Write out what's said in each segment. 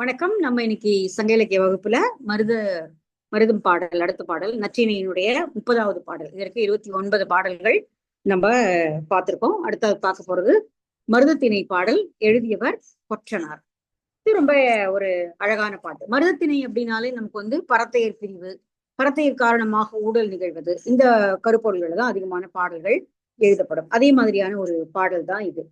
வணக்கம். நம்ம இன்னைக்கு சங்க இலக்கிய வகுப்புல மருத மருதம் பாடல் அடுத்த பாடல் நற்றினையினுடைய முப்பதாவது பாடல். இதற்கு இருபத்தி ஒன்பது பாடல்கள் நம்ம பார்த்திருக்கோம். அடுத்தது பார்க்க போறது மருதத்திணை பாடல் எழுதியவர் கொற்றனார் இது ரொம்ப ஒரு அழகான பாட்டு. மருதத்திணை அப்படின்னாலே நமக்கு வந்து பரத்தையர் பிரிவு பரத்தையர் காரணமாக ஊழல் நிகழ்வது. இந்த கருப்பொருள்கள் தான் அதிகமான பாடல்கள் எழுதப்படும். அதே மாதிரியான ஒரு பாடல் தான் இது.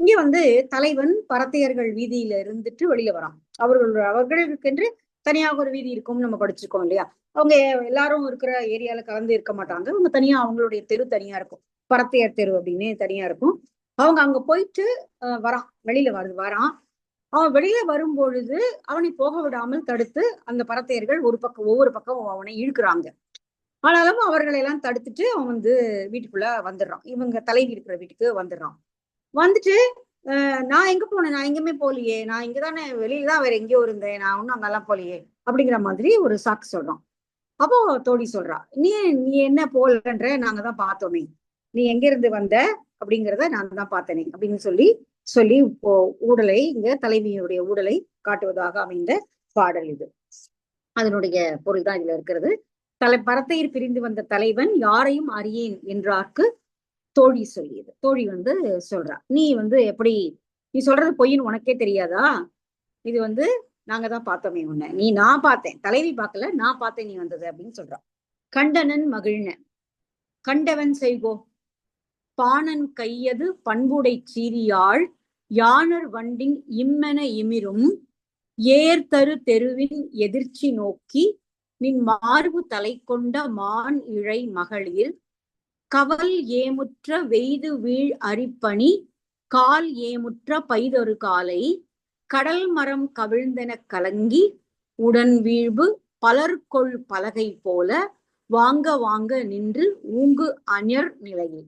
இங்க வந்து தலைவன் பரத்தையர்கள் வீதியில இருந்துட்டு வெளியில வரான். அவர்கள் அவர்களுக்கென்று தனியாக ஒரு வீதி இருக்கும் நம்ம படிச்சிருக்கோம் இல்லையா? அவங்க எல்லாரும் இருக்கிற ஏரியால கலந்து இருக்க மாட்டாங்க. அவங்க தனியா அவங்களுடைய தெரு தனியா இருக்கும். பரத்தையர் தெரு அப்படின்னு தனியா இருக்கும். அவங்க அங்க போயிட்டு வரான். வெளியில வருது வரான். அவன் வெளியில வரும் பொழுது அவனை போக விடாமல் தடுத்து அந்த பரத்தையர்கள் ஒரு பக்கம் ஒவ்வொரு பக்கம் அவனை இழுக்கிறாங்க. ஆனாலும் அவர்களை எல்லாம் தடுத்துட்டு அவன் வந்து வீட்டுக்குள்ள வந்துடுறான். இவங்க தலைவி இருக்கிற வீட்டுக்கு வந்துடுறான். வந்துட்டு நான் எங்க போனேன்? நான் எங்கேயுமே போலியே நான் இங்கதானே வெளியில தான் வேற எங்கேயோ இருந்தேன். நான் ஒன்னும் அங்கெல்லாம் போலியே அப்படிங்கிற மாதிரி ஒரு சாக்கு சொல்றான். அப்போ தோடி சொல்றா நீ நீ என்ன போலன்ற நாங்க தான் பார்த்தோமே. நீ எங்க இருந்து வந்த? அப்படிங்கிறத நான் தான் பார்த்தனே அப்படின்னு சொல்லி சொல்லி இப்போ ஊடலை இங்க தலைவியுடைய ஊடலை காட்டுவதாக அமைந்த பாடல் இது. அதனுடைய பொருள் தான் இதுல இருக்கிறது. தலை பரத்தையில் பிரிந்து வந்த தலைவன் யாரையும் அறியேன் என்றார்க்கு தோழி சொல்லியது. தோழி வந்து சொல்றா நீ வந்து எப்படி நீ சொல்றது பொய்ன்னு உனக்கே தெரியாதா? இது வந்து நாங்க தான் பார்த்தோமே உன்ன. நீ நான் பார்த்தேன். தலைவி பார்க்கல நான் பார்த்தேன் நீ வந்தது அப்படின்னு சொல்றான் கண்டனன் மகிழ்ன கண்டவன் செய்கோ பாணன் கையது பண்புடை சீரியாள் யானர் வண்டின் இம்மென இமிரும் ஏர்தரு தெருவின் எதிர்ச்சி நோக்கி நின் மார்பு தலை கொண்ட மான் இழை மகளிர் கவல் ஏமுற்ற வெய்து வீழ் அரிப்பணி கால் ஏமுற்ற பைதொரு காலை கடல் மரம் கவிழ்ந்தென கலங்கி உடன் வீழ்வு பலர்கொள் பலகை போல வாங்க வாங்க நின்று ஊங்கு அஞர் நிலையில்.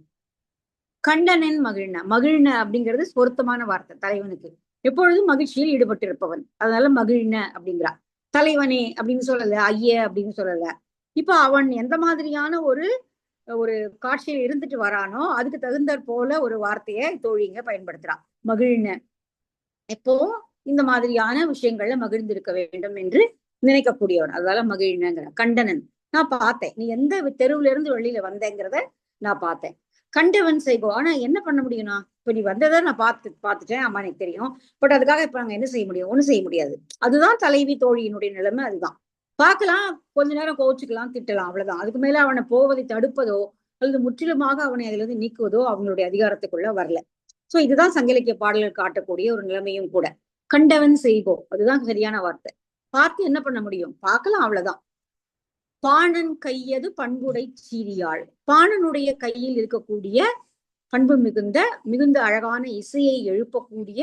கண்டனன் மகிழ்ன மகிழ்ன அப்படிங்கிறது பொருத்தமான வார்த்தை தலைவனுக்கு. எப்பொழுதும் மகிழ்ச்சியில் ஈடுபட்டிருப்பவன். அதனால மகிழ்ன அப்படிங்கிறா தலைவனே அப்படின்னு சொல்லல ஐய அப்படின்னு சொல்லல. இப்ப அவன் எந்த மாதிரியான ஒரு ஒரு காட்சியில் இருந்துட்டு வரானோ அதுக்கு தகுந்த போல ஒரு வார்த்தையை தோழிங்க பயன்படுத்துறான் மகிழ்ன. எப்போ இந்த மாதிரியான விஷயங்கள்ல மகிழ்ந்திருக்க வேண்டும் என்று நினைக்கக்கூடியவன். அதனால மகிழ்னங்கிற. கண்டனன். நான் பார்த்தேன். நீ எந்த தெருவுல இருந்து வெளியில வந்தேங்கிறத நான் பார்த்தேன். கண்டவன் செய்வோம் ஆனா என்ன பண்ண முடியும்னா இப்ப நீ வந்ததை நான் பார்த்து பார்த்துட்டேன். அம்மா எனக்கு தெரியும். பட் அதுக்காக இப்ப நாங்க என்ன செய்ய முடியும்? ஒண்ணும் செய்ய முடியாது. அதுதான் தலைவி தோழியினுடைய நிலைமை. அதுதான். பார்க்கலாம். கொஞ்ச நேரம் கோச்சுக்கலாம் திட்டலாம். அவ்வளவுதான். அதுக்கு மேல அவனை போவதை தடுப்பதோ அல்லது முற்றிலுமாக அவனை அதுல இருந்து நீக்குவதோ அவனுடைய அதிகாரத்துக்குள்ள வரல. சோ இதுதான் சங்கிலக்கிய பாடல்கள் காட்டக்கூடிய ஒரு நிலைமையும் கூட. கண்டவன் செய்கோ அதுதான் சரியான வார்த்தை. பார்த்து என்ன பண்ண முடியும்? பார்க்கலாம் அவ்வளவுதான். பாணன் கையது பண்புடை சீரியாள் பாணனுடைய கையில் இருக்கக்கூடிய பண்பு மிகுந்த மிகுந்த அழகான இசையை எழுப்பக்கூடிய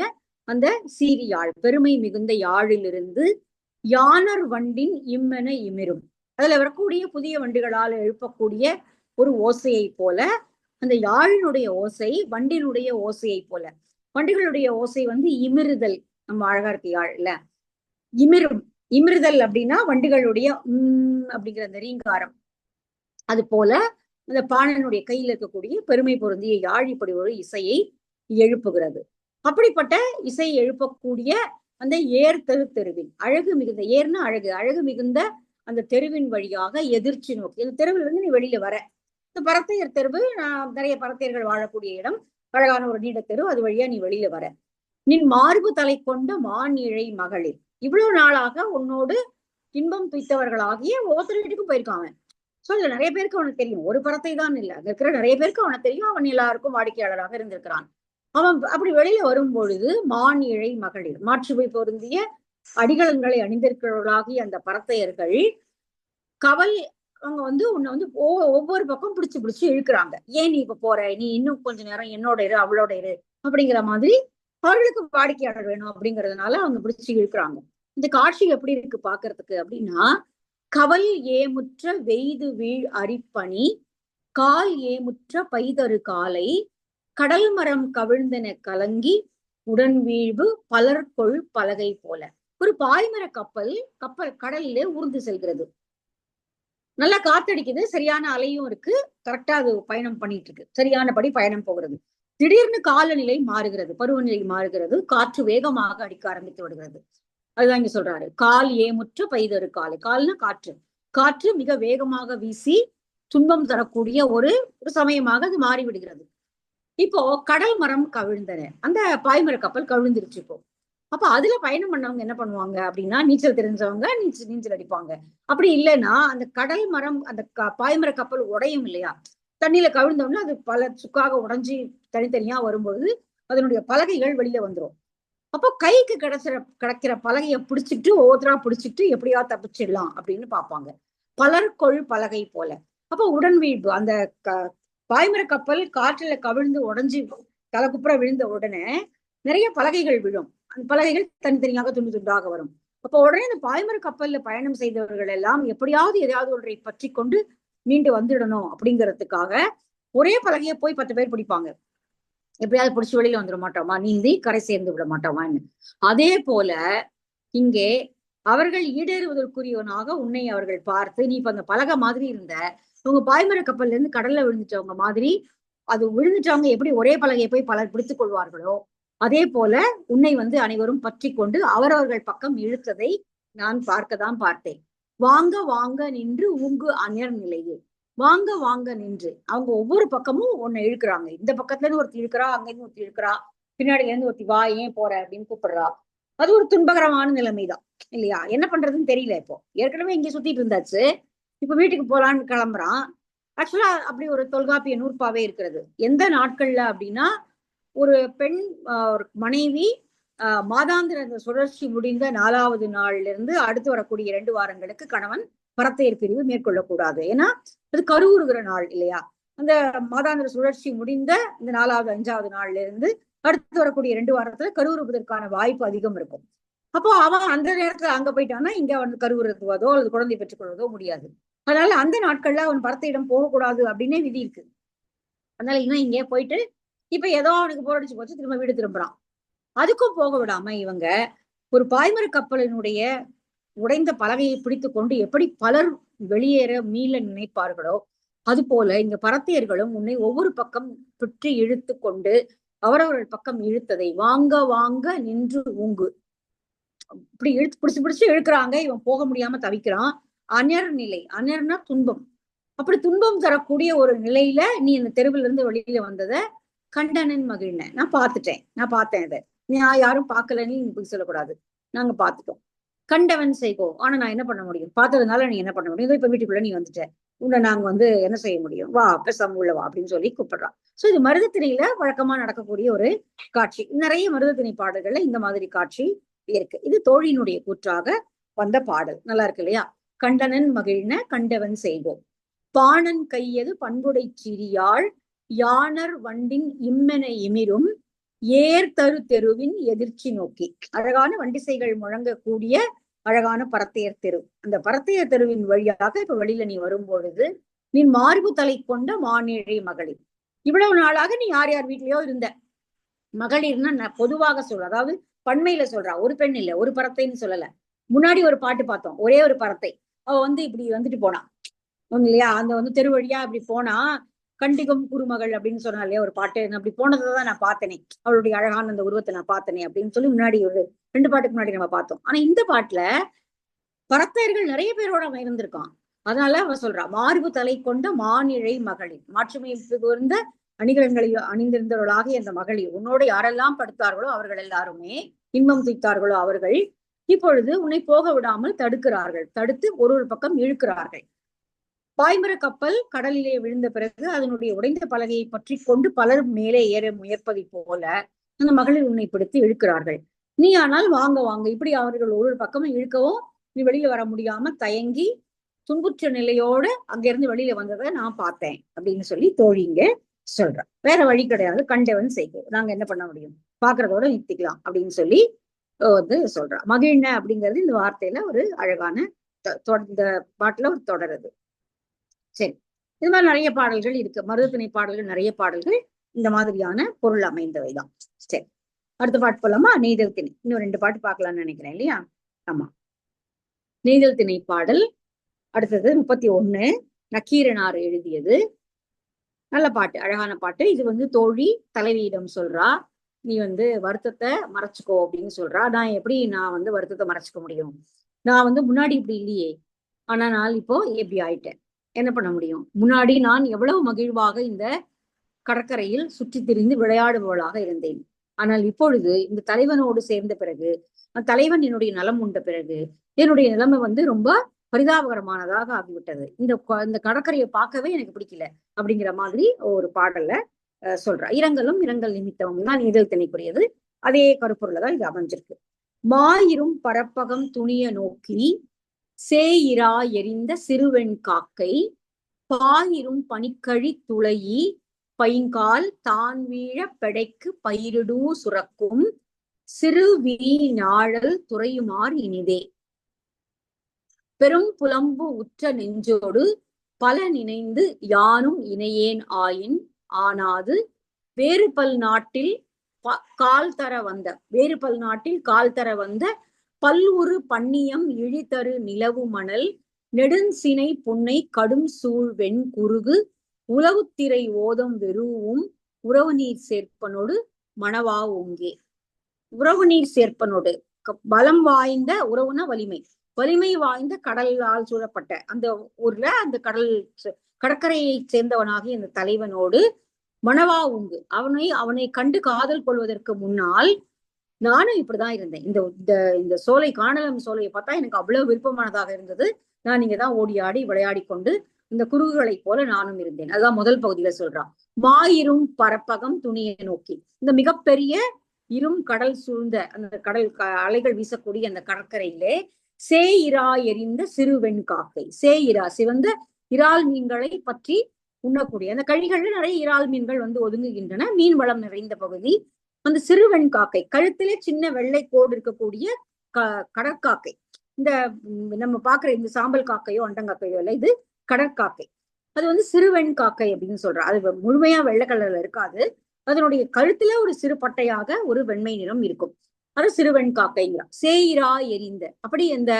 அந்த சீரியாழ் பெருமை மிகுந்த யாழிலிருந்து யானர் வண்டின் இம்மென இமிரும். அதுல வரக்கூடிய புதிய வண்டிகளால் எழுப்பக்கூடிய ஒரு ஓசையை போல அந்த யாழினுடைய ஓசை வண்டினுடைய ஓசையை போல. வண்டிகளுடைய ஓசை வந்து இமிருதல் நம்ம அழகா யாழ் இல்ல? இமிரும். இமிருதல் அப்படின்னா வண்டிகளுடைய உம் அப்படிங்கிற அந்த ரீங்காரம். அது போல அந்த பாணனுடைய கையில் இருக்கக்கூடிய பெருமை பொருந்திய யாழ் இப்படி ஒரு இசையை எழுப்புகிறது. அப்படிப்பட்ட இசை எழுப்பக்கூடிய அந்த ஏர் தெரு தெருவின் அழகு மிகுந்த ஏர்னா அழகு. அழகு மிகுந்த அந்த தெருவின் வழியாக எதிர்ச்சி நோக்கி. இந்த தெருவில் இருந்து நீ வெளியில வர. இந்த பரத்தையர் தெருவு நான் நிறைய பரத்தையர்கள் வாழக்கூடிய இடம். அழகான ஒரு நீண்ட தெரு. அது வழியா நீ வெளியில வர. நின் மார்பு தலை கொண்ட மான் இழை மகளிர். இவ்வளவு நாளாக உன்னோடு இன்பம் துய்த்தவர்களாகிய ஒவ்வொருத்தர் வீட்டுக்கும் போயிருக்காங்க சோ இதுல நிறைய பேருக்கு அவனுக்கு தெரியும். ஒரு படத்தை தான் இல்ல. அங்க இருக்கிற நிறைய பேருக்கு அவனுக்கு தெரியும். அவன் எல்லாருக்கும் வாடிக்கையாளராக இருந்திருக்கிறான். அவன் அப்படி வெளியில வரும் பொழுது மான் இழை மகளிர். மாற்றுவை பொருந்திய அடிகளங்களை அணிந்திருக்கிறவர்களாகிய அந்த பரத்தையர்கள் கவல் அவங்க வந்து உன்னை வந்து ஒவ்வொரு பக்கம் பிடிச்சு பிடிச்சு இழுக்கிறாங்க. ஏன் நீ இப்ப போற? நீ இன்னும் கொஞ்ச நேரம் என்னோட இரு அவளோட இரு அப்படிங்கிற மாதிரி அவர்களுக்கு வாடிக்கையாளர் வேணும் அப்படிங்கறதுனால அவங்க பிடிச்சு இழுக்கிறாங்க. இந்த காட்சி எப்படி இருக்கு பாக்குறதுக்கு அப்படின்னா கவல் ஏமுற்ற வெய்து வீழ் அரிப்பணி கால் ஏமுற்ற பைதரு காலை கடல் மரம் கவிழ்ந்தன கலங்கி உடன் வீழ்வு பலர்கொள் பலகை போல. ஒரு பாய்மர கப்பல் கப்பல் கடல்ல ஊர்ந்து செல்கிறது. நல்லா காத்தடிக்குது சரியான அலையும் இருக்கு. கரெக்டா அது பயணம் பண்ணிட்டு இருக்கு சரியானபடி பயணம் போகிறது. திடீர்னு காலநிலை மாறுகிறது. பருவநிலை மாறுகிறது. காற்று வேகமாக அடிக்க ஆரம்பித்து விடுகிறது. அதுதான் இங்க சொல்றாரு. கால் ஏமுற்ற பைதரு காலை. கால்னா காற்று. காற்று மிக வேகமாக வீசி துன்பம் தரக்கூடிய ஒரு ஒரு சமயமாக அது மாறிவிடுகிறது. இப்போ கடல் மரம் கவிழ்ந்தன. அந்த பாய்மர கப்பல் கவிழ்ந்துருச்சு இப்போ. அப்ப அதுல பயணம் பண்ணவங்க என்ன பண்ணுவாங்க அப்படின்னா நீச்சல் தெரிஞ்சவங்க நீச்சல் நீச்சல் அடிப்பாங்க. அப்படி இல்லைன்னா அந்த கடல் மரம் அந்த பாய்மர கப்பல் உடையும் இல்லையா? தண்ணியில கவிழ்ந்தோம்னா அது பல சுக்காக உடஞ்சி தனித்தனியா வரும்பொழுது அதனுடைய பலகைகள் வெளியில வந்துடும் அப்போ கைக்கு கிடைச்சிற கிடைக்கிற பலகையை பிடிச்சிட்டு ஓதரா பிடிச்சிட்டு எப்படியா தப்பிச்சிடலாம் அப்படின்னு பார்ப்பாங்க. பலர்கொள் பலகை போல. அப்போ உடன் வீழ்வு அந்த க பாய்மர கப்பல் காற்றுல கவிழ்ந்து உடஞ்சி தலைக்குப்புற விழுந்த உடனே நிறைய பலகைகள் விழும். அந்த பலகைகள் தனித்தனியாக துண்டு துண்டாக வரும். அப்போ உடனே இந்த பாய்மர கப்பல்ல பயணம் செய்தவர்கள் எல்லாம் எப்படியாவது எதையாவது ஒன்றை பற்றி கொண்டு மீண்டு வந்துடணும் அப்படிங்கிறதுக்காக ஒரே பலகையை போய் பத்து பேர் பிடிப்பாங்க. எப்படியாவது பிடிச்சி வெளியில வந்துட மாட்டோமா? நீந்தி கரை சேர்ந்து விட மாட்டோமான்னு. அதே போல இங்கே அவர்கள் ஈடேறுவதற்குரியவனாக உன்னை அவர்கள் பார்த்து நீ இப்ப அந்த பலகை மாதிரி இருந்த உங்க பாய்மர கப்பல்ல இருந்து கடல்ல விழுந்துட்டவங்க மாதிரி அது விழுந்துட்டவங்க எப்படி ஒரே பலகையை போய் பலர் பிடித்துக் கொள்வார்களோ அதே போல உன்னை வந்து அனைவரும் பற்றி கொண்டு அவரவர்கள் பக்கம் இழுத்ததை நான் பார்க்கதான் பார்த்தேன். வாங்க வாங்க நின்று உங்கு அந்நியர் நிலையே. வாங்க வாங்க நின்று. அவங்க ஒவ்வொரு பக்கமும் ஒன்னு இழுக்கிறாங்க. இந்த பக்கத்துல இருந்து ஒருத்தி இழுக்கிறா அங்க இருந்து ஒருத்தி இழுக்கிறா பின்னாடில இருந்து ஒருத்தி வா ஏன் போற அப்படின்னு கூப்பிடுறா. அது ஒரு துன்பகரமான நிலைமைதான். இல்லையா? என்ன பண்றதுன்னு தெரியல இப்போ. ஏற்கனவே இங்க சுத்திட்டு இருந்தாச்சு. இப்ப வீட்டுக்கு போலான்னு கிளம்புறான். ஆக்சுவலா அப்படி ஒரு தொல்காப்பிய நூற்பாவே இருக்கிறது. எந்த நாட்கள்ல அப்படின்னா ஒரு பெண் ஒரு மனைவி மாதாந்திர அந்த சுழற்சி முடிந்த நாலாவது நாள்ல இருந்து அடுத்து வரக்கூடிய இரண்டு வாரங்களுக்கு கணவன் பரத்தையர் பிரிவு மேற்கொள்ளக்கூடாது. ஏன்னா அது கருவுறுகிற நாள் இல்லையா? அந்த மாதாந்திர சுழற்சி முடிந்த இந்த நாலாவது அஞ்சாவது நாள்ல இருந்து அடுத்து வரக்கூடிய ரெண்டு வாரத்துல கருவுறுவதற்கான வாய்ப்பு அதிகம் இருக்கும். அப்போ அவன் அந்த நேரத்துல அங்க போயிட்டான்னா இங்க வந்து கருவுறதுவதோ அல்லது குழந்தை பெற்றுக்கொள்வதோ முடியாது. அதனால அந்த நாட்கள்ல அவன் பரத்தையிடம் போகக்கூடாது அப்படின்னே விதி இருக்கு. அதனால இவன் இங்கே போயிட்டு இப்ப ஏதோ அவனுக்கு போரடிச்சு போச்சு திரும்ப வீடு திரும்புறான். அதுக்கும் போக விடாம இவங்க ஒரு பாய்மர கப்பலினுடைய உடைந்த பலகையை பிடித்து கொண்டு எப்படி பலர் வெளியேற மீள நினைப்பார்களோ அது போல இங்க பரத்தியர்களும் உன்னை ஒவ்வொரு பக்கம் சுற்றி இழுத்து கொண்டு அவரவர்கள் பக்கம் இழுத்ததை வாங்க வாங்க நின்று ஊங்கு. இப்படி இழுத்து பிடிச்சு பிடிச்சு இழுக்கிறாங்க. இவன் போக முடியாம தவிக்கிறான். அனர் நிலை. அனர்னா துன்பம். அப்படி துன்பம் தரக்கூடிய ஒரு நிலையில நீ இந்த தெருவில் இருந்து வெளியில வந்தத கண்டனன் மகிழ்ன நான் பார்த்துட்டேன். நான் பார்த்தேன் அதை நான் யாரும் பார்க்கலன்னு நீ போய் சொல்லக்கூடாது. நாங்க பார்த்துட்டோம். கண்டவன் செய்கோ. ஆனா நான் என்ன பண்ண முடியும்? பார்த்ததுனால நீ என்ன பண்ண முடியும்? இப்ப வீட்டுக்குள்ள நீ வந்துட்ட. உன்னை நாங்க வந்து என்ன செய்ய முடியும்? வா பெசம் உள்ள வா அப்படின்னு சொல்லி கூப்பிடுறான். சோ இது மருதத்திணையில வழக்கமா நடக்கக்கூடிய ஒரு காட்சி. நிறைய மருதத்திணை பாடல்கள்ல இந்த மாதிரி காட்சி இருக்கு. இது தோழியினுடைய கூற்றாக வந்த பாடல். நல்லா இருக்கு இல்லையா? கண்டனன் மகிழ்ன கண்டவன் செய்வோம். பாணன் கையது பண்புடை சிறியாள் யானர் வண்டின் இம்மென இமிரும் ஏர் தரு தெருவின் எதிர்ச்சி நோக்கி. அழகான வண்டிசைகள் முழங்கக்கூடிய அழகான பரத்தையர் தெரு. அந்த பரத்தையர் தெருவின் வழியாக இப்ப வெளியில நீ வரும்பொழுது நீ மார்பு தலை கொண்ட மானேழை மகளிர். இவ்வளவு நாளாக நீ யார் யார் வீட்லயோ இருந்த. மகளிர்னா பொதுவாக சொல்ற. அதாவது பண்மையில சொல்றா. ஒரு பெண் இல்ல ஒரு பறத்தைன்னு சொல்லல. முன்னாடி ஒரு பாட்டு பார்த்தோம். ஒரே ஒரு பறத்தை அவ வந்து இப்படி வந்துட்டு போனான் இல்லையா? அந்த வந்து தெரு வழியா இப்படி போனா கண்டிகம் குருமகள் அப்படின்னு சொன்னா இல்லையா ஒரு பாட்டு. அப்படி போனதான் நான் பார்த்தேனே. அவளுடைய அழகான அந்த உருவத்தை நான் பார்த்தனே அப்படின்னு சொல்லி முன்னாடி ஒரு ரெண்டு பாட்டுக்கு முன்னாடி நம்ம பார்த்தோம். ஆனா இந்த பாட்டுல பரத்தையர்கள் நிறைய பேரோட அவன் இருந்திருக்கான். அதனால அவன் சொல்றா மார்பு தலை கொண்ட மானிழை மகளிர் மாற்றுமை புகுந்த அணிகலன்களை அணிந்திருந்தவர்களாக இந்த மகளிர் உன்னோடு யாரெல்லாம் படுத்தார்களோ அவர்கள் எல்லாருமே இன்பம் துய்த்தார்களோ அவர்கள் இப்பொழுது உன்னை போக விடாமல் தடுக்கிறார்கள். தடுத்து ஒரு ஒரு பக்கம் இழுக்கிறார்கள். பாய்மர கப்பல் கடலிலே விழுந்த பிறகு அதனுடைய உடைந்த பலகையை பற்றி கொண்டு பலர் மேலே ஏற முயற்பதை போல அந்த மகளிர் உன்னை பிடித்து இழுக்கிறார்கள். நீ ஆனால் வாங்க வாங்க. இப்படி அவர்கள் ஒரு ஒரு பக்கமும் இழுக்கவும் நீ வெளியில வர முடியாம தயங்கி துன்புற்ற நிலையோடு அங்கிருந்து வெளியில வந்ததை நான் பார்த்தேன் அப்படின்னு சொல்லி தோழிங்க சொல்றேன் வேற வழி கிடையாது. கண்டவன் செய்கை நாங்க என்ன பண்ண முடியும்? பாக்குறதோட நிறுத்திக்கலாம் அப்படின்னு சொல்லி வந்து சொல்றா மகிழ்ன அப்படிங்கிறது இந்த வார்த்தையில ஒரு அழகான இந்த பாட்டுல ஒரு தொடருது சரி. இது மாதிரி நிறைய பாடல்கள் இருக்கு. மருதத்திணை பாடல்கள் நிறைய பாடல்கள் இந்த மாதிரியான பொருள் அமைந்தவைதான் சரி. அடுத்த பாட்டு போலாமா? நெய்தல் திணை. இன்னும் ரெண்டு பாட்டு பார்க்கலாம்னு நினைக்கிறேன் இல்லையா? ஆமா. நெய்தல் திணை பாடல். அடுத்தது முப்பத்தி ஒண்ணு. நக்கீரனார் எழுதியது. நல்ல பாட்டு அழகான பாட்டு. இது வந்து தோழி தலைவியிடம் சொல்றா. நீ வந்து வருத்தத்தை மறைச்சிக்கோ அப்படின்னு சொல்றா. நான் எப்படி நான் வந்து வருத்தத்தை மறைச்சிக்க முடியும்? நான் வந்து முன்னாடி இப்படி இல்லையே. ஆனா நான் இப்போ எப்படி ஆயிட்டேன். என்ன பண்ண முடியும்? முன்னாடி நான் எவ்வளவு மகிழ்வாக இந்த கடற்கரையில் சுற்றி திரிந்து விளையாடுபவளாக இருந்தேன். ஆனால் இப்பொழுது இந்த தலைவனோடு சேர்ந்த பிறகு அந்த தலைவன் என்னுடைய நலம் உண்ட பிறகு என்னுடைய நிலைமை வந்து ரொம்ப பரிதாபகரமானதாக ஆகிவிட்டது. இந்த இந்த கடற்கரையை பார்க்கவே எனக்கு பிடிக்கல அப்படிங்கிற மாதிரி ஒரு பாடல்ல அஹ், சொல்றா. இரங்கலும் இரங்கல் நிமித்தமும் தான் இதழ் திணைக்குரியது. அதே கருப்பொருள் தான் இது அமைஞ்சிருக்கு. மாயிரும் பரப்பகம் துணிய நோக்கி சேயிரா எரிந்த சிறுவெண் காக்கை பாயிரும் பனிக்கழி துளையி பைங்கால் தான் வீழ பெடைக்கு பயிரிடூ சுரக்கும் சிறு வீ நாழல் துறையுமார் இனிதே. பெரும் புலம்பு உற்ற நெஞ்சோடு பல நினைந்து யானும் இணையேன் ஆயின் ஆனாது வேறு பல் நாட்டில் ப- கால் தர வந்த வேறு பல் நாட்டில் கால் தர வந்த பல்லுரு பன்னியம் இழித்தரு நிலவு மணல் நெடுஞ்சினை புன்னை கடும் சூழ் வெண் குருகு உளவுத்திரை ஓதம் வெறுவும் உறவு நீர் சேர்ப்பனோடு மணவா ஓங்கே. உறவு நீர் சேர்ப்பனோடு பலம் வாய்ந்த உறவுனா வலிமை. வலிமை வாய்ந்த கடலால் சூழப்பட்ட அந்த ஊர்ல அந்த கடல் கடற்கரையை சேர்ந்தவனாகிய அந்த தலைவனோடு மணவா உங்கு அவனை அவனை கண்டு காதல் கொள்வதற்கு முன்னால் நானும் இப்படிதான் இருந்தேன். இந்த இந்த இந்த சோலை காணலம் சோலையை பார்த்தா எனக்கு அவ்வளவு விருப்பமானதாக இருந்தது. நான் இங்க தான் ஓடி ஆடி விளையாடி கொண்டு இந்த குருகுகளைப் போல நானும் இருந்தேன். அதான் முதல் பகுதியில சொல்றான். மாயிரும் பரப்பகம் துணியை நோக்கி. இந்த மிகப்பெரிய இரும் கடல் சூழ்ந்த அந்த கடல் க- அலைகள் வீசக்கூடிய அந்த கடற்கரையிலே சே இரா எரிந்த சிறு வெண்காக்கை இரா சிவந்த இறால் மீன்களை பற்றி உண்ணக்கூடிய. அந்த கழிகள்ல நிறைய இறால் மீன்கள் வந்து ஒதுங்குகின்றன. மீன் வளம் நிறைந்த பகுதி. அந்த சிறு வெண்காக்கை கழுத்திலே சின்ன வெள்ளை கோடு இருக்கக்கூடிய க கடற்காக்கை. இந்த நம்ம பாக்குற இந்த சாம்பல் காக்கையோ அண்டங்காக்கையோ இல்லை இது கடற்காக்கை. அது வந்து சிறுவெண் காக்கை அப்படின்னு சொல்றா அது முழுமையா வெள்ளை கலர்ல இருக்காது. அதனுடைய கழுத்துல ஒரு சிறு பட்டையாக ஒரு வெண்மை நிறம் இருக்கும். அது சிறுவெண் காக்கைங்கிறான் சேயிரா எரிந்த. அப்படி இந்த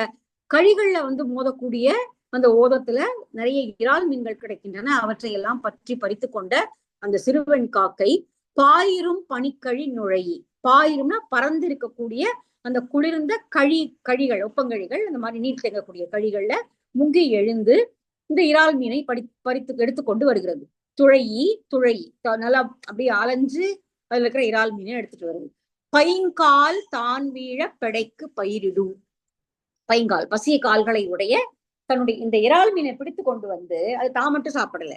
கழிகள்ல வந்து மோதக்கூடிய அந்த ஓதத்துல நிறைய இறால் மீன்கள் கிடைக்கின்றன. அவற்றை எல்லாம் பற்றி பறித்து கொண்ட அந்த சிறுவன் காக்கை பாயிரும் பனிக்கழி நுழையி. பாயிரும்னா பறந்து இருக்கக்கூடிய அந்த குளிர்ந்த கழி கழிகள் ஒப்பங்கழிகள் அந்த மாதிரி நீர் தேங்கக்கூடிய கழிகள்ல முங்கி எழுந்து இந்த இறால் மீனை படி பறித்து எடுத்துக்கொண்டு வருகிறது. துழையி துழையி. நல்லா அப்படியே அலைஞ்சு அதுல இருக்கிற இறால் மீனை எடுத்துட்டு வருது. பைங்கால் தான் வீழ பிடைக்கு பயிரிடும் பைங்கால் பசிய கால்களை உடைய தன்னுடைய இந்த இறால் மீனை பிடித்து கொண்டு வந்து அது தான் மட்டும் சாப்பிடல.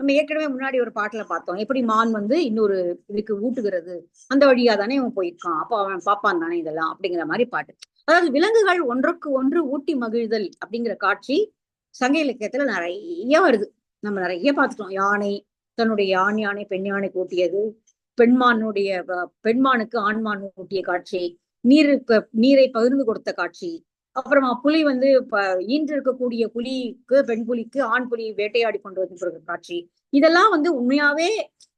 நம்ம ஏற்கனவே முன்னாடி ஒரு பாட்டுல பார்த்தோம். எப்படி மான் வந்து இன்னொரு இதுக்கு ஊட்டுகிறது? அந்த வழியா தானே அவன் போயிருக்கான். அப்போ அவன் பாப்பான் தானே இதெல்லாம் அப்படிங்கிற மாதிரி பாட்டு. அதாவது விலங்குகள் ஒன்றுக்கு ஒன்று ஊட்டி மகிழ்தல் அப்படிங்கிற காட்சி சங்க இலக்கியத்துல நிறைய வருது. நம்ம நிறைய பார்த்துட்டோம் யானை தன்னுடைய ஆண் யானை பெண் யானை கூட்டியது பெண்மானுடைய பெண்மானுக்கு ஆண்மான் ஊட்டிய காட்சி நீர் நீரை பகிர்ந்து கொடுத்த காட்சி. அப்புறமா புலி வந்து ப- ஈன்று இருக்கக்கூடிய புலிக்கு பெண் புலிக்கு ஆண் புலி வேட்டையாடி கொண்டு வந்து கொடுக்கிற காட்சி. இதெல்லாம் வந்து உண்மையாவே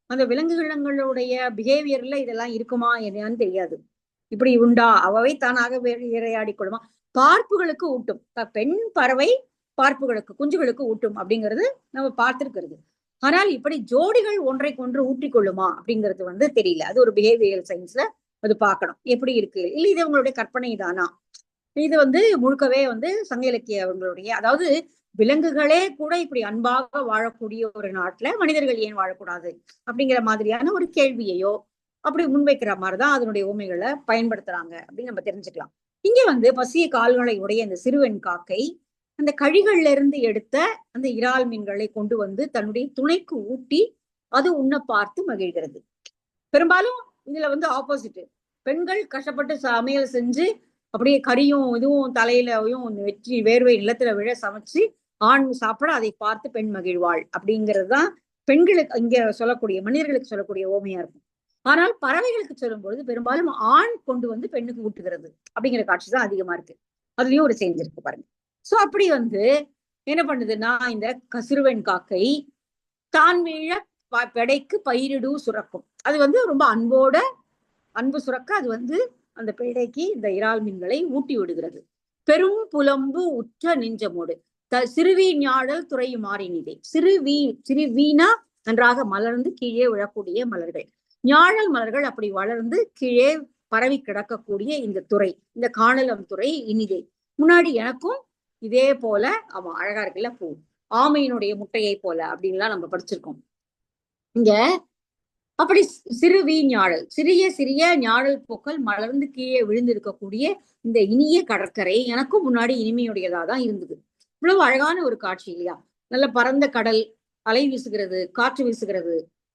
அந்த விலங்குகளுடைய பிஹேவியர்ல இதெல்லாம் இருக்குமா என்னன்னு தெரியாது. இப்படி உண்டா? அவவை தானாக வே- கொள்ளுமா? பார்ப்புகளுக்கு ஊட்டும். பெண் பறவை பார்ப்புகளுக்கு குஞ்சுகளுக்கு ஊட்டும் அப்படிங்கிறது நம்ம பார்த்திருக்கிறது. ஆனால் இப்படி ஜோடிகள் ஒன்றை கொன்று ஊட்டிக் கொள்ளுமா அப்படிங்கிறது வந்து தெரியல. அது ஒரு பிஹேவியர் சயின்ஸ்ல அது பார்க்கணும். எப்படி இருக்கு? இல்ல இது அவங்களுடைய கற்பனை தானா இது வந்து முழுக்கவே வந்து சங்க இலக்கிய அவங்களுடைய அதாவது விலங்குகளே கூட இப்படி அன்பாக வாழக்கூடிய ஒரு நாட்டுல மனிதர்கள் ஏன் வாழக்கூடாது அப்படிங்கிற மாதிரியான ஒரு கேள்வியையோ அப்படி முன்வைக்கிற மாதிரிதான் அதனுடைய உண்மைகளை பயன்படுத்துறாங்க அப்படின்னு நம்ம தெரிஞ்சுக்கலாம். இங்க வந்து பசிய கால்களை உடைய இந்த சிறுவன் காக்கை அந்த கழிகள்ல இருந்து எடுத்த அந்த இறால் மீன்களை கொண்டு வந்து தன்னுடைய துணைக்கு ஊட்டி அது உண்ண பார்த்து மகிழ்கிறது. பெரும்பாலும் இதுல வந்து ஆப்போசிட் பெண்கள் கஷ்டப்பட்டு சமையல் செஞ்சு அப்படியே கறியும் இதுவும் தலையிலையும் வெற்றி வேர்வை நிலத்துல விழ சமைச்சு ஆண் சாப்பிட அதை பார்த்து பெண் மகிழ்வாள் அப்படிங்கிறது தான் பெண்களுக்கு இங்க சொல்லக்கூடிய மனிதர்களுக்கு சொல்லக்கூடிய ஓமையா இருக்கும். ஆனால் பறவைகளுக்கு சொல்லும் பொழுது பெரும்பாலும் ஆண் கொண்டு வந்து பெண்ணுக்கு ஊட்டுகிறது அப்படிங்கிற காட்சி தான் அதிகமா இருக்கு. அதுலயும் ஒரு சேஞ்ச் இருக்கு பாருங்க. சோ அப்படி வந்து என்ன பண்ணுதுன்னா இந்த கசுருவன் காக்கை தான் வீழ ப- பெடைக்கு பயிரிடு சுரக்கும். அது வந்து ரொம்ப அன்போட அன்பு சுரக்க அது வந்து அந்த பேடைக்கு இந்த இறால் மீன்களை ஊட்டி விடுகிறது. பெரும் புலம்பு உற்ற நெஞ்சமோடு. த சிறுவி ஞாழல் துறையுமாறி நிதை. சிறுவி சிறுவீனா நன்றாக மலர்ந்து கீழே விழக்கூடிய மலர்கள். ஞாழல் மலர்கள் அப்படி வளர்ந்து கீழே பரவி கிடக்கக்கூடிய இந்த துறை இந்த காணலம் துறை இனிதை முன்னாடி எனக்கும் இதே போல அவன் அழகா இருக்குல்ல பூ. ஆமையினுடைய முட்டையை போல அப்படின்லாம் நம்ம படிச்சிருக்கோம். இங்க அப்படி சிறுவி ஞாழல். சிறிய சிறிய ஞாழல் பூக்கள் மலர்ந்து கீழே விழுந்து இருக்கக்கூடிய இந்த இனிய கடற்கரை எனக்கும் முன்னாடி இனிமையுடையதா தான் இருந்தது. இவ்வளவு அழகான ஒரு காட்சி இல்லையா? நல்ல பரந்த கடல் அலை வீசுகிறது காற்று வீசுகிறது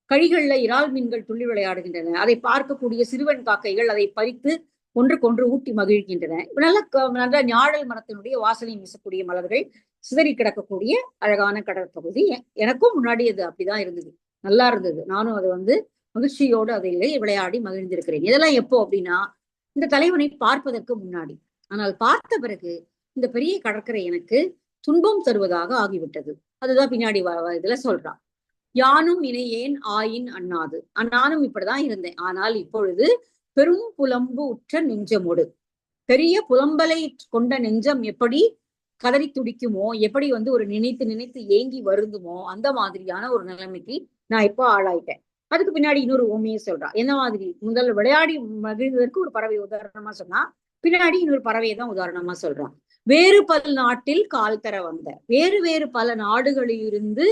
கழிகள்ல இறால் மீன்கள் துள்ளி விளையாடுகின்றன. அதை பார்க்கக்கூடிய சிறுவன் காக்கைகள் அதை பறித்து ஒன்றுக்கொன்று ஊட்டி மகிழ்கின்றன. நல்ல நல்ல ஞாழல் மரத்தினுடைய வாசனை வீசக்கூடிய மலர்கள் சிதறி கிடக்கக்கூடிய அழகான கடற்பகுதி எனக்கும் முன்னாடி அது அப்படிதான் இருந்தது. நல்லா இருந்தது. நானும் அதை வந்து மகிழ்ச்சியோடு அதில் விளையாடி மகிழ்ந்திருக்கிறேன். இதெல்லாம் எப்போ அப்படின்னா இந்த தலைவனை பார்ப்பதற்கு முன்னாடி. ஆனால் பார்த்த பிறகு இந்த பெரிய கடற்கரை எனக்கு துன்பம் தருவதாக ஆகிவிட்டது. அதுதான் பின்னாடி இதுல சொல்றான் யானும் இணையேன் ஆயின் அண்ணாது. நானும் இப்படிதான் இருந்தேன். ஆனால் இப்பொழுது பெரும் புலம்பு உற்ற நெஞ்சமோடு. பெரிய புலம்பலை கொண்ட நெஞ்சம் எப்படி கதறி துடிக்குமோ எப்படி வந்து ஒரு நினைத்து நினைத்து ஏங்கி வருந்துமோ அந்த மாதிரியான ஒரு நிலைமைக்கு நான் இப்போ ஆளாயிட்டேன். அதுக்கு பின்னாடி இன்னொரு ஓமையை சொல்றா. என்ன மாதிரி? முதல்ல விளையாடி மகிழ்வதற்கு ஒரு பறவை உதாரணமா சொன்னா பின்னாடி இன்னொரு பறவையை தான் உதாரணமா சொல்றான். வேறு பல நாட்டில் கால் தர வந்த வேறு வேறு பல நாடுகளில் இருந்து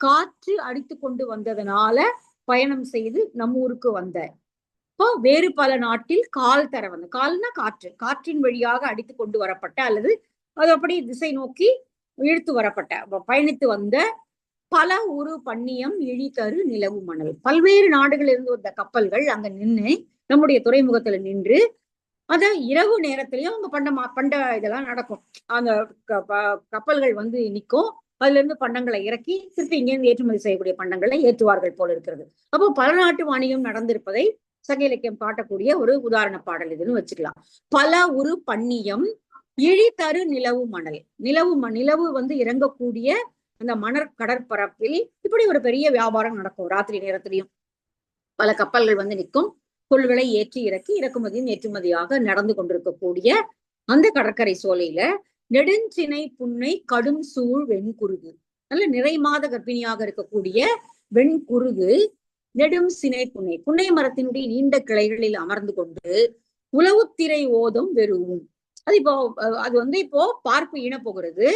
காற்று அடித்து கொண்டு வந்ததுனால பயணம் செய்து நம்ம ஊருக்கு வந்த இப்போ வேறு பல நாட்டில் கால் தர வந்த கால்னா காற்று காற்றின் வழியாக அடித்து கொண்டு வரப்பட்ட அல்லது அது அப்படி திசை நோக்கி இழுத்து வரப்பட்ட பயணித்து வந்த பல ஒரு பண்ணியம் இழித்தரு நிலவு மணல். பல்வேறு நாடுகளிலிருந்து வந்த கப்பல்கள் அங்க நின்று நம்முடைய துறைமுகத்துல நின்று அத இரவு நேரத்திலயும் அவங்க பண்ட பண்ட இதெல்லாம் நடக்கும். அந்த கப்பல்கள் வந்து நிற்கும் அதுல இருந்து பண்டங்களை இறக்கி திருப்பி இங்கேருந்து ஏற்றுமதி செய்யக்கூடிய பண்டங்களை ஏற்றுவார்கள் போல இருக்கிறது. அப்போ பல நாட்டு வாணிகம் நடந்திருப்பதை சங்க இலக்கியம் காட்டக்கூடிய ஒரு உதாரண பாடல் இதுன்னு வச்சுக்கலாம். பல ஒரு பண்ணியம் இழித்தரு நிலவு மணல். நிலவு நிலவு வந்து இறங்கக்கூடிய அந்த மணர் கடற்பரப்பில் இப்படி ஒரு பெரிய வியாபாரம் நடக்கும் ராத்திரி நேரத்திலையும். பல கப்பல்கள் வந்து நிற்கும். பொருள்களை ஏற்றி இறக்கி இறக்குமதியும் ஏற்றுமதியாக நடந்து கொண்டிருக்கக்கூடிய அந்த கடற்கரை சோலையில நெடுஞ்சினை புன்னை கடும் சூழ் வெண்குருகு. நல்ல நிறை மாத கர்ப்பிணியாக இருக்கக்கூடிய வெண்குருகு நெடும் சினை புன்னை புன்னை மரத்தினுடைய நீண்ட கிளைகளில் அமர்ந்து கொண்டு உளவுத்திரை ஓதும் வெறுவும். அது இப்போ அது வந்து இப்போ பார்ப்பு இன போகிறது.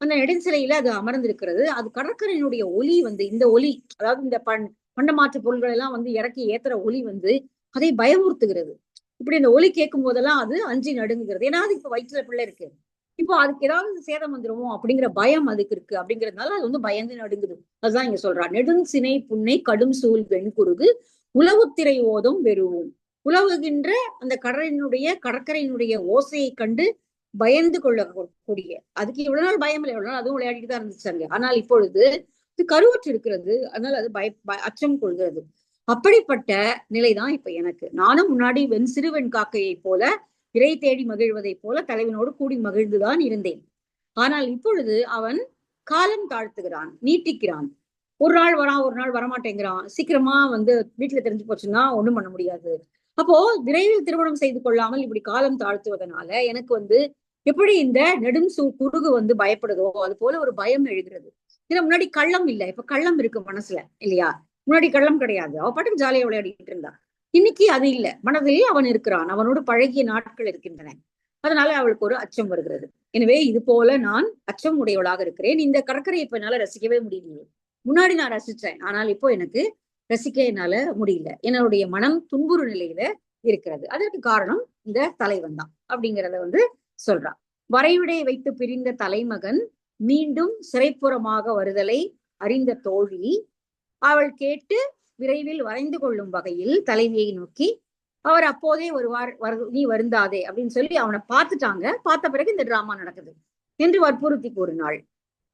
அந்த நெடுஞ்சிலையில அது அமர்ந்திருக்கிறது. அது கடற்கரையினுடைய ஒலி வந்து இந்த ஒலி அதாவது இந்த பண் பண்டமாற்று பொருள்கள் எல்லாம் வந்து இறக்கி ஏத்துற ஒலி வந்து அதை பயமுறுத்துகிறது. இப்படி இந்த ஒலி கேட்கும் போதெல்லாம் அது அஞ்சு நடுங்குகிறது. ஏன்னா அது இப்ப வயிற்றுல பிள்ளை இருக்கு. இப்போ அதுக்கு ஏதாவது சேதம் வந்துருமோ அப்படிங்கிற பயம் அதுக்கு இருக்கு. அப்படிங்கிறதுனால அது வந்து பயந்து நடுங்குது. அதுதான் இங்க சொல்றா. நெடுஞ்சினை புன்னை கடும் சூழ் வெண்குருகு உளவுத்திரை ஓதும் வெறுவோம். உலவுகின்ற அந்த கடலினுடைய கடற்கரையினுடைய ஓசையை கண்டு பயந்து கொள்ளக்கூடிய. அதுக்கு இவ்வளவு நாள் பயம் இல்லை. இவ்வளவு நாள் அதுவும் விளையாடிட்டு தான் இருந்துச்சாங்க ஆனால் இப்பொழுது இது கருவற்று இருக்கிறது. அதனால அது பய அச்சம் கொள்கிறது. அப்படிப்பட்ட நிலைதான் இப்ப எனக்கு. நானும் முன்னாடி வெண் சிறு வெண் காக்கையை போல இறை தேடி மகிழ்வதை போல தலைவனோடு கூடி மகிழ்ந்துதான் இருந்தேன். ஆனால் இப்பொழுது அவன் காலம் தாழ்த்துகிறான் நீட்டிக்கிறான். ஒரு நாள் வரான் ஒரு நாள் வரமாட்டேங்கிறான். சீக்கிரமா வந்து வீட்டுல தெரிஞ்சு போச்சுன்னா ஒண்ணும் பண்ண முடியாது. அப்போ விரைவில் திருமணம் செய்து கொள்ளாமல் இப்படி காலம் தாழ்த்துவதனால எனக்கு வந்து எப்படி இந்த நெடும் சூ குறுகு வந்து பயப்படுதோ அது போல ஒரு பயம் எழுகிறது. ஏன்னா முன்னாடி கள்ளம் இல்லை. இப்ப கள்ளம் இருக்கு மனசுல இல்லையா? முன்னாடி கள்ளம் கிடையாது. அவ பாட்டுக்கு ஜாலியா விளையாடிட்டு இருந்தா. இன்னைக்கு அது இல்லை. மனதில் அவன் இருக்கிறான். அவனோடு பழகிய நாட்கள் இருக்கின்றன. அதனால அவளுக்கு ஒரு அச்சம் வருகிறது. எனவே இது போல நான் அச்சம் உடையவளாக இருக்கிறேன். இந்த கடற்கரை இப்ப என்னால ரசிக்கவே முடியலையே. முன்னாடி நான் ரசிச்சேன். ஆனால் இப்போ எனக்கு ரசிக்க என்னால முடியல. என்னுடைய மனம் துன்புறு நிலையில இருக்கிறது. அதற்கு காரணம் இந்த தலைவன் தான் அப்படிங்கிறத வந்து சொல்றான் வரைவிடை வைத்து பிரிந்த தலைமகன் மீண்டும் சிறைப்புறமாக வருதலை அறிந்த தோழி அவள் கேட்டு விரைவில் வரைந்து கொள்ளும் வகையில் தலைவியை நோக்கி அவர் அப்போதே வருவார் நீ வருந்தாதே அப்படின்னு சொல்லி அவனை பார்த்துட்டாங்க. பார்த்த பிறகு இந்த டிராமா நடக்குது என்று வற்புறுத்தி கூறினாள்.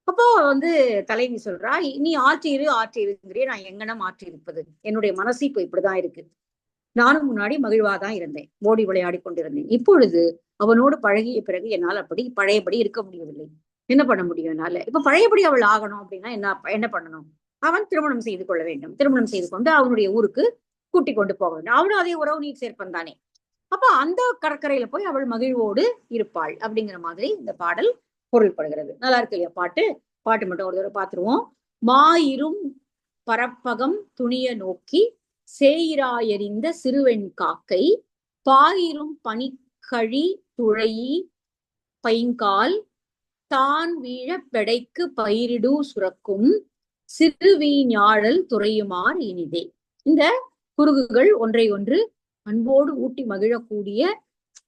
அப்போ வந்து தலைவி சொல்றா நீ ஆற்றிரு ஆற்றிருங்கிறிய நான் எங்கனம் ஆற்றி இருப்பது என்னுடைய மனசு இப்போ இப்படிதான் இருக்கு. நானும் முன்னாடி மகிழ்வாதான் இருந்தேன். ஓடி விளையாடி கொண்டிருந்தேன். இப்பொழுது அவனோடு பழகிய பிறகு என்னால் அப்படி பழையபடி இருக்க முடியவில்லை. என்ன பண்ண முடியும் என்னால? இப்ப பழையபடி அவள் ஆகணும் அப்படின்னா என்ன என்ன பண்ணணும்? அவன் திருமணம் செய்து கொள்ள வேண்டும். திருமணம் செய்து கொண்டு அவனுடைய ஊருக்கு கூட்டி கொண்டு போக வேண்டும். அவனும் அதே உறவு நீர் சேர்ப்பன் தானே. அப்ப அந்த கடற்கரையில போய் அவள் மகிழ்வோடு இருப்பாள் அப்படிங்கிற மாதிரி இந்த பாடல் பொருள்படுகிறது. நல்லா இருக்கு இல்லையா பாட்டு? பாட்டு மட்டும் ஒரு தடவை பார்த்துருவோம் மாயிரும் பரப்பகம் துணிய நோக்கி சேயிராயறிந்த சிறுவெண் காக்கை பாயிரும் பனிக்கழி துழையி பைங்கால் தான் வீழ பெடைக்கு பயிரிடு சுரக்கும் சிறுவி ஞாழல் துறையுமார் இனிதே. இந்த குருகுகள் ஒன்றை ஒன்று அன்போடு ஊட்டி மகிழக்கூடிய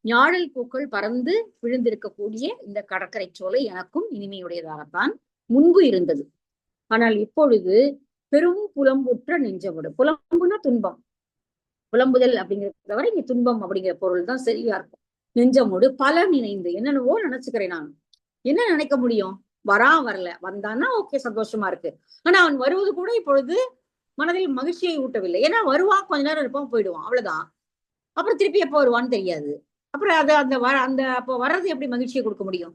ஞாழல் பூக்கள் பறந்து விழுந்திருக்கக்கூடிய இந்த கடற்கரை சோலை எனக்கும் இனிமையுடையதாகத்தான் முன்பு இருந்தது. ஆனால் இப்பொழுது பெரும் புலம்புற்ற நெஞ்சமுடு புலம்புனா துன்பம். புலம்புதல் அப்படிங்கிறத வரை இங்க துன்பம் அப்படிங்கிற பொருள் தான் சரியா இருக்கும். நெஞ்சமோடு பல நினைந்து என்னென்னவோ நினைச்சுக்கிறேன் நான். என்ன நினைக்க முடியும்? வரா வரல. வந்தான்னா ஓகே சந்தோஷமா இருக்கு. ஆனா அவன் வருவது கூட இப்பொழுது மனதில் மகிழ்ச்சியை ஊட்டவில்லை. ஏன்னா வருவான் கொஞ்ச நேரம் இருப்பான் போயிடுவான். அவ்வளவுதான். அப்புறம் திருப்பி எப்போ வருவான்னு தெரியாது. அப்புறம் அது அந்த வர அந்த அப்போ வர்றது எப்படி மகிழ்ச்சியை கொடுக்க முடியும்?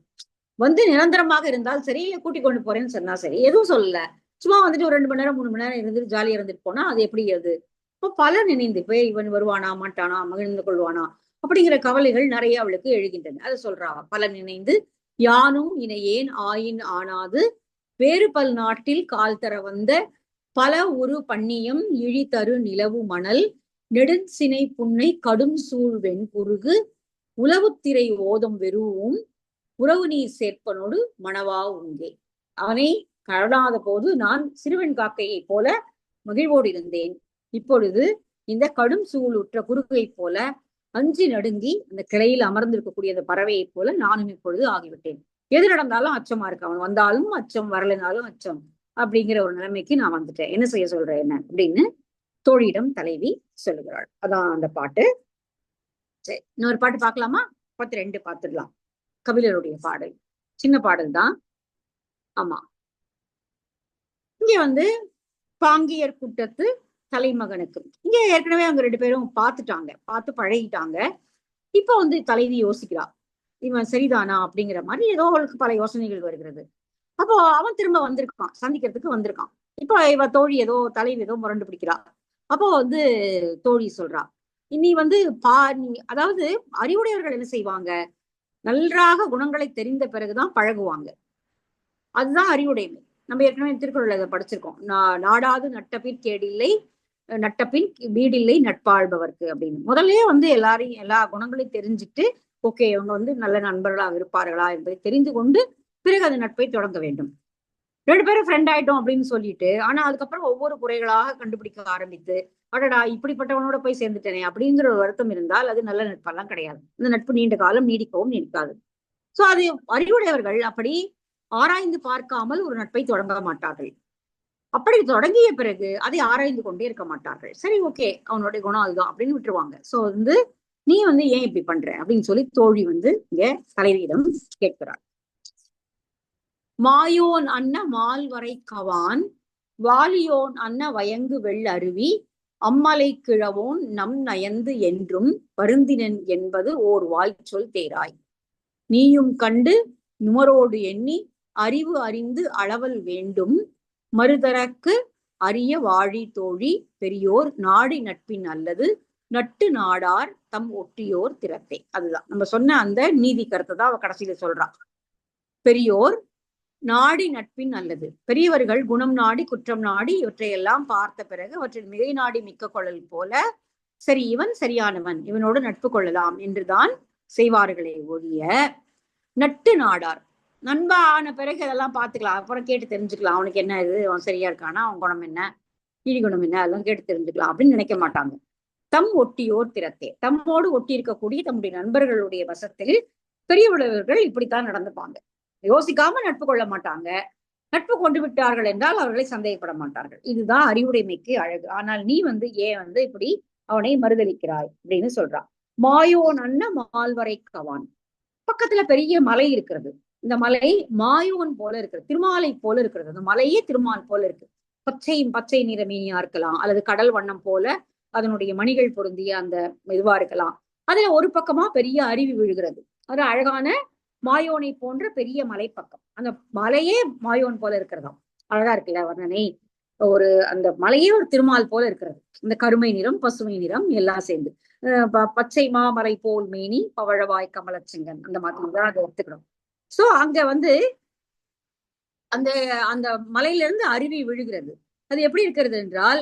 வந்து நிரந்தரமாக இருந்தால் சரி கூட்டி கொண்டு போறேன்னு சொன்னா சரி. எதுவும் சொல்லல. சும்மா வந்துட்டு ஒரு ரெண்டு மணி நேரம் மூணு மணி நேரம் இருந்துட்டு ஜாலியா இருந்துட்டு போனா அது எப்படி அது? இப்போ பல நினைந்து போய் இவன் வருவானா மாட்டானா மகிழ்ந்து கொள்வானா அப்படிங்கிற கவலைகள் நிறைய அவளுக்கு எழுகின்றன. அதை சொல்றா. பல நினைந்து யானும் இணையேன் ஆயின் ஆனாது? வேறு பல் நாட்டில் கால் தர வந்த பல உரு பண்ணியம் இழி தரு நிலவு மணல் நெடுஞ்சினை புன்னை கடும் சூழ் வெண்குருகு உளவுத்திரை ஓதம் வெறுவும் உறவு நீர் சேர்ப்பனோடு மணவா உங்கே. அவனை கழடாத போது நான் சிறுவன் காக்கையை போல மகிழ்வோடு இருந்தேன் இப்பொழுது இந்த கடும் சூழ் உற்ற குறுகைப் போல அஞ்சி நடுங்கி அந்த கிளையில் அமர்ந்திருக்கக்கூடிய அந்த பறவையைப் போல நானும் இப்பொழுது ஆகிவிட்டேன். எது நடந்தாலும் அச்சமா இருக்கு. அவன் வந்தாலும் அச்சம் வரலைனாலும் அச்சம் அப்படிங்கிற ஒரு நிலைமைக்கு நான் வந்துட்டேன். என்ன செய்ய சொல்றேன் என்ன? அப்படின்னு தோழியிடம் தலைவி சொல்லுகிறாள். அதான் அந்த பாட்டு. சரி இன்னொரு பாட்டு பார்க்கலாமா? பத்து ரெண்டு பார்த்துடலாம். கபிலருடைய பாடல். சின்ன பாடல் தான். ஆமா. இங்க வந்து பாங்கியர் கூட்டத்து தலைமகனுக்கு. இங்க ஏற்கனவே அவங்க ரெண்டு பேரும் பார்த்துட்டாங்க பார்த்து பழகிட்டாங்க. இப்ப வந்து தலைவி யோசிக்கிறா இவன் சரிதானா அப்படிங்கிற மாதிரி ஏதோ அவளுக்கு பல யோசனைகள் வருகிறது. அப்போ அவன் திரும்ப வந்திருக்கான் சந்திக்கிறதுக்கு வந்திருக்கான். இப்போ இவ தோழி ஏதோ தலைவி ஏதோ முரண்டு பிடிக்கிறா. அப்போ வந்து தோழி சொல்றா இனி வந்து பா நீ அதாவது அறிவுடையவர்கள் என்ன செய்வாங்க? நன்றாக குணங்களை தெரிந்த பிறகுதான் பழகுவாங்க. அதுதான் அறிவுடைமை. நம்ம ஏற்கனவே திருக்குறள் அதை படிச்சிருக்கோம். நா- நாடாது நட்டபீர் கேடில்லை நட்டப்பின் வீடில்லை நட்பாழ்பவர்க்கு அப்படின்னு. முதல்லயே வந்து எல்லாரையும் எல்லா குணங்களையும் தெரிஞ்சுட்டு ஓகே இவங்க வந்து நல்ல நண்பர்களாக இருப்பார்களா என்பதை தெரிந்து கொண்டு பிறகு அந்த நட்பை தொடங்க வேண்டும். ரெண்டு பேரும் ஃப்ரெண்ட் ஆயிட்டோம் அப்படின்னு சொல்லிட்டு ஆனா அதுக்கப்புறம் ஒவ்வொரு குறைகளாக கண்டுபிடிக்க ஆரம்பித்து அடடா இப்படிப்பட்டவனோட போய் சேர்ந்துட்டேனே அப்படிங்கிற ஒரு வருத்தம் இருந்தால் அது நல்ல நட்பெல்லாம் கிடையாது. இந்த நட்பு நீண்ட காலம் நீடிக்கவும் நீடிக்காது சோ அது அறிவுடையவர்கள் அப்படி ஆராய்ந்து பார்க்காமல் ஒரு நட்பை தொடங்க மாட்டார்கள். அப்படி தொடங்கிய பிறகு அதை ஆராய்ந்து கொண்டே இருக்க மாட்டார்கள். சரி ஓகே அவனுடைய குணம் அதுதான் அப்படின்னு விட்டுருவாங்க. சோ வந்து நீ வந்து ஏன் இப்படி பண்ற? அப்படின்னு சொல்லி தோழி வந்து இங்க தலைவியிடம் கேட்கிறாள். மாயோன் அன்ன மால்வரை கவான் வாலியோன் அன்ன வயங்கு வெள் அருவி அம்மலை கிழவோன் நம் நயந்து என்றும் வருந்தினன் என்பது ஓர் வாய்ச்சொல் தேராய். நீயும் கண்டு நுமரோடு எண்ணி அறிவு அறிந்து அளவல் வேண்டும் மறுதரக்கு அரிய வாழி தோழி பெரியோர் நாடி நட்பின் அல்லது நட்டு நாடார் தம் ஒட்டியோர் திறத்தை. அதுதான். நம்ம சொன்ன அந்த நீதி கருத்தை தான் அவ கடைசியில சொல்றா. பெரியோர் நாடி நட்பின் நல்லது பெரியவர்கள் குணம் நாடி குற்றம் நாடி இவற்றையெல்லாம் பார்த்த பிறகு அவற்றில் மிகை நாடி மிக்க கொள்ளல் போல சரி இவன் சரியானவன் இவனோடு நட்பு கொள்ளலாம் என்றுதான் செய்வார்களே ஒழிய நட்டு நாடார் நண்பா ஆன பிறகு இதெல்லாம் பார்த்துக்கலாம் அப்புறம் கேட்டு தெரிஞ்சுக்கலாம். அவனுக்கு என்ன இது? அவன் சரியா இருக்கானா? அவன் குணம் என்ன? இடி குணம் என்ன? அதெல்லாம் கேட்டு தெரிஞ்சுக்கலாம் அப்படின்னு நினைக்க மாட்டாங்க. தம் ஒட்டியோர் திறத்தே. தம்மோடு ஒட்டி இருக்கக்கூடிய தம்முடைய நண்பர்களுடைய வசத்தில் பெரியவர்கள் இப்படித்தான் நடந்துப்பாங்க. யோசிக்காம நட்பு கொள்ள மாட்டாங்க. நட்பு கொண்டு விட்டார்கள் என்றால் அவர்களை சந்தேகப்பட மாட்டார்கள். இதுதான் அறிவுடைமைக்கு அழகு. ஆனால் நீ வந்து ஏன் வந்து இப்படி அவனை மறுதளிக்கிறாய் அப்படின்னு சொல்றான். மாயோன் அண்ண மால்வரை கவான். பக்கத்துல பெரிய மலை இருக்கிறது. இந்த மலை மாயோன் போல இருக்கிறது திருமாலை போல இருக்கிறது. அந்த மலையே திருமால் போல இருக்கு. பச்சை பச்சை நிற மீனியா இருக்கலாம் அல்லது கடல் வண்ணம் போல அதனுடைய மணிகள் பொருந்திய அந்த இதுவா இருக்கலாம். அதுல ஒரு பக்கமா பெரிய அருவி விழுகிறது. அது அழகான மாயோனை போன்ற பெரிய மலைப்பக்கம். அந்த மலையே மாயோன் போல இருக்கிறதாம். அழகா இருக்குல்ல வர்ணனை? ஒரு அந்த மலையே ஒரு திருமால் போல இருக்கிறது. இந்த கருமை நிறம் பசுமை நிறம் எல்லாம் சேர்ந்து. அஹ் ப- பச்சை மாமலை போல் மேனி பவழவாய் கமலச்சிங்கன் அந்த மாதிரி தான் அதை எடுத்துக்கணும் சோ அங்க வந்து அந்த அந்த மலையிலிருந்து அருவி விழுகிறது. அது எப்படி இருக்கிறது என்றால்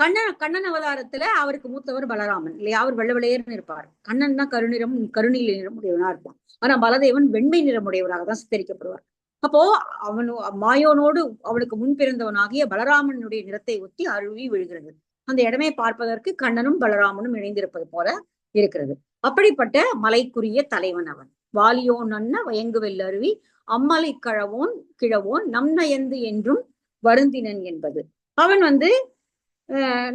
கண்ணன் கண்ணன் அவதாரத்துல அவருக்கு மூத்தவர் பலராமன். இல்லையா? அவர் வெள்ள வெள்ளையர்னு இருப்பார். கண்ணன் தான் கருநிறம் கருணில நிறமுடையவனா இருப்பான். ஆனா பலதேவன் வெண்மை நிறமுடையவனாக தான் சித்தரிக்கப்படுவார். அப்போ அவனு மாயோனோடு அவனுக்கு முன் பிறந்தவனாகிய பலராமனுடைய நிறத்தை ஒட்டி அருவி விழுகிறது. அந்த இடமே பார்ப்பதற்கு கண்ணனும் பலராமனும் இணைந்திருப்பது போல இருக்கிறது. அப்படிப்பட்ட மலைக்குரிய தலைவன் அவன். வாலியோ நன்ன வயங்குவெல்லருவி அருவி அம்மலை கழவோன் கிழவோன் நம் நயந்து என்றும் வருந்தினன் என்பது. அவன் வந்து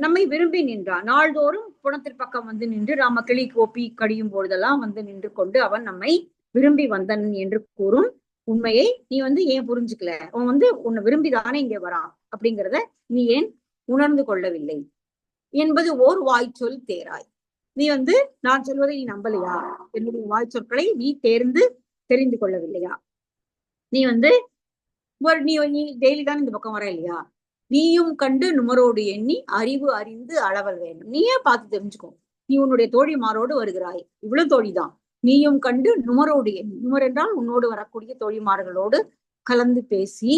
நம்மை விரும்பி நின்றான். நாள்தோறும் புணத்திற்கு பக்கம் வந்து நின்று ராம கிளி கோப்பி கடியும் பொழுதெல்லாம் வந்து நின்று கொண்டு அவன் நம்மை விரும்பி வந்தன் என்று கூறும் உண்மையை நீ வந்து ஏன் புரிஞ்சுக்கல? அவன் வந்து உன்னை விரும்பிதானே இங்க வரான்? அப்படிங்கிறத நீ ஏன் உணர்ந்து கொள்ளவில்லை? என்பது ஓர் வாய்ச்சொல் தேராய். நீ வந்து நான் சொல்வதை நீ நம்பலையா? என்னுடைய வாய்ச்சொற்களை நீ தேர்ந்து தெரிந்து கொள்ளவில்லையா? நீ வந்து ஒரு நீ நீ டெய்லி தான் இந்த பக்கம் வர இல்லையா? நீயும் கண்டு நுமரோடு எண்ணி அறிவு அறிந்து அளவல் வேண்டும். நீயே பார்த்து தெரிஞ்சுக்கோ. நீ உன்னுடைய தோழிமாரோடு வருகிறாய். இவ்வளவு தோழிதான். நீயும் கண்டு நுமரோடு எண்ணி நுமர் என்றால் உன்னோடு வரக்கூடிய தோழிமார்களோடு கலந்து பேசி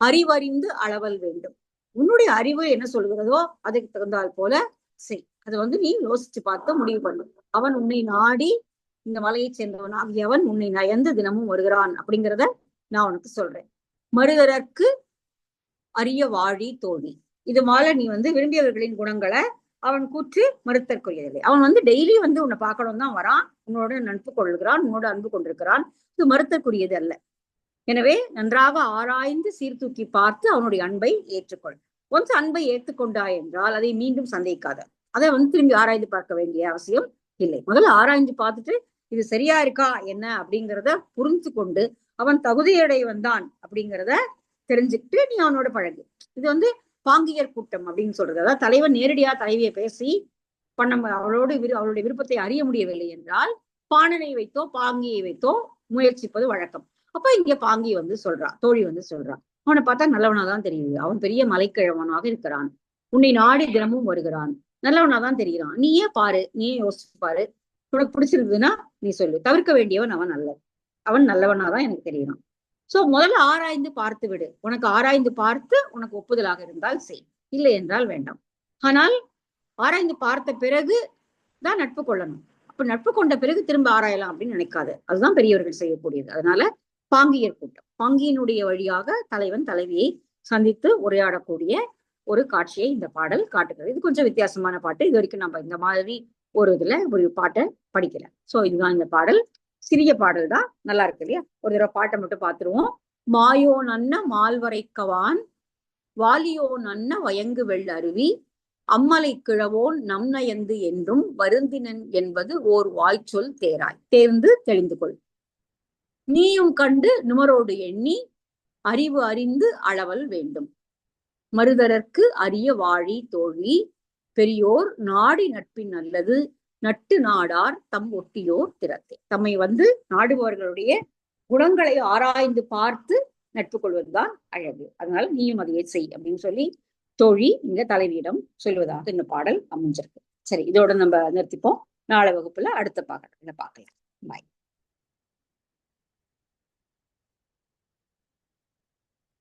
அறிவறிந்து அளவல் வேண்டும். உன்னுடைய அறிவு என்ன சொல்கிறதோ அதுக்கு தகுந்தால் போல செய். அதை வந்து நீ யோசிச்சு பார்த்து முடிவு பண்ணு. அவன் உன்னை நாடி இந்த மலையை சேர்ந்தவன் ஆகியவன் உன்னை நயந்து தினமும் வருகிறான் அப்படிங்கிறத நான் உனக்கு சொல்றேன். மருகரற்கு அரிய வாழி தோழி. இது மால நீ வந்து விரும்பியவர்களின் குணங்களை அவன் கூற்று மறுத்தற்குரியதில்லை அவன் வந்து டெய்லி வந்து உன்னை பார்க்கணும் தான் வரான். உன்னோட நட்பு கொள்கிறான் உன்னோட அன்பு கொண்டிருக்கிறான். இது மறுத்தற்குரியது அல்ல. எனவே நன்றாக ஆராய்ந்து சீர்தூக்கி பார்த்து அவனுடைய அன்பை ஏற்றுக்கொள். ஒன்ஸ் அன்பை ஏற்றுக்கொண்டாய் என்றால் அதை மீண்டும் சந்தேகிக்காத அதை வந்து திரும்பி ஆராய்ந்து பார்க்க வேண்டிய அவசியம் இல்லை. முதல்ல ஆராய்ந்து பார்த்துட்டு இது சரியா இருக்கா என்ன அப்படிங்கிறத புரிஞ்சு கொண்டு அவன் தகுதியடை வந்தான் அப்படிங்கிறத தெரிஞ்சுக்கிட்டு நீ அவனோட பழகு. இது வந்து பாங்கியர் கூட்டம் அப்படின்னு சொல்றது. அதாவது தலைவன் நேரடியா தலைவியை பேசி பண்ண அவளோடு விரு அவளுடைய விருப்பத்தை அறிய முடியவில்லை என்றால் பாணனை வைத்தோ பாங்கியை வைத்தோ முயற்சிப்பது வழக்கம். அப்ப இங்க பாங்கி வந்து சொல்றான் தோழி வந்து சொல்றான் அவனை பார்த்தா நல்லவனாதான் தெரியுது. அவன் பெரிய மலைக்கிழவனாக இருக்கிறான். உன்னை நாடி தினமும் வருகிறான். நல்லவனாதான் தெரிகிறான் நீயே பாரு நீயே யோசிச்சு பாரு. உனக்கு பிடிச்சிருந்ததுன்னா நீ சொல்லு. தவிர்க்க வேண்டியவன் அவன் நல்லவன். அவன் நல்லவனாதான் எனக்கு தெரியுறான். சோ முதல்ல ஆராய்ந்து பார்த்து விடு. உனக்கு ஆராய்ந்து பார்த்து உனக்கு ஒப்புதலாக இருந்தால் செய். இல்லை என்றால் வேண்டாம். ஆனால் ஆராய்ந்து பார்த்த பிறகு தான் நட்பு கொள்ளணும். அப்ப நட்பு கொண்ட பிறகு திரும்ப ஆராயலாம் அப்படின்னு நினைக்காது. அதுதான் பெரியவர்கள் செய்யக்கூடியது. அதனால பாங்கியர் கூட்டம். பாங்கியினுடைய வழியாக தலைவன் தலைவியை சந்தித்து உரையாடக்கூடிய ஒரு காட்சியை இந்த பாடல் காட்டுகிறது. இது கொஞ்சம் வித்தியாசமான பாட்டு. இது வரைக்கும் நம்ம இந்த மாதிரி ஒரு இதுல ஒரு பாட்டை படிக்கல சோ இதுதான் இந்த பாடல். சிறிய பாடல் தான். நல்லா இருக்கு இல்லையா? ஒரு தடவை பாட்டை மட்டும் பாத்துருவோம் மாயோ நன்ன மால்வரைக்கவான் வாலியோ நன்ன வயங்கு வெள்ள அருவி அம்மலை கிழவோன் நம் நயந்து என்றும் வருந்தினன் என்பது ஓர் வாய்ச்சொல் தேராய். தேர்ந்து தெளிந்து கொள். நீயும் கண்டு நுமரோடு எண்ணி அறிவு அறிந்து அளவல் வேண்டும். மருதரற்கு அரிய வாழி தோழி பெரியோர் நாடி நட்பின் நல்லது நட்டு நாடார் தம் ஒட்டியோர் திறத்தே. தம்மை வந்து நாடுபவர்களுடைய குணங்களை ஆராய்ந்து பார்த்து நட்பு கொள்வதுதான் அழகு. அதனால நீயும் அதையே செய் அப்படின்னு சொல்லி தோழி இங்க தலைவியிடம் சொல்வதாக இந்த பாடல் அமைஞ்சிருக்கு. சரி இதோட நம்ம நிறுத்திப்போம். நாளை வகுப்புல அடுத்த பாக்கத்துல பார்க்கலாம். பாய்